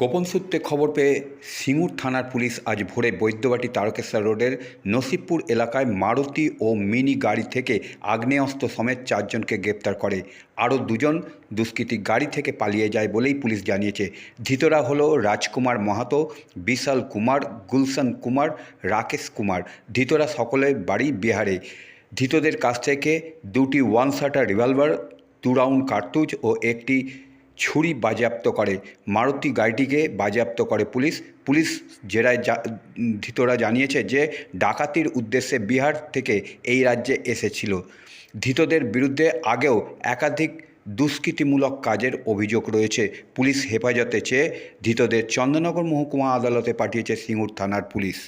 গোপন সূত্রে খবর পেয়ে সিঙ্গুর থানার পুলিশ আজ ভোরে বৈদ্যবাটি তারকেশ্বর রোডের নসিবপুর এলাকায় মারুতি ও মিনি গাড়ি থেকে আগ্নেয়াস্ত্র সমেত চারজনকে গ্রেপ্তার করে। আরও দুজন দুষ্কৃতী গাড়ি থেকে পালিয়ে যায় বলেই পুলিশ জানিয়েছে। ধৃতরা হলো রাজকুমার মাহাতো, বিশাল কুমার, গুলশান কুমার, রাকেশ কুমার। ধৃতরা সকলের বাড়ি বিহারে। ধৃতদের কাছ থেকে দুটি ওয়ান শাটার রিভলভার দু রাউন্ড কার্তুজ ও একটি ছুরি বাজেয়াপ্ত করে। মারুতি গাড়িটিকে বাজেয়াপ্ত করে পুলিশ। পুলিশ জেরায় ধৃতরা জানিয়েছে যে, ডাকাতির উদ্দেশ্যে বিহার থেকে এই রাজ্যে এসেছিল। ধৃতদের বিরুদ্ধে আগেও একাধিক দুষ্কৃতিমূলক কাজের অভিযোগ রয়েছে। পুলিশ হেফাজতে চেয়ে ধৃতদের চন্দননগর মহকুমা আদালতে পাঠিয়েছে সিঙ্গুর থানার পুলিশ।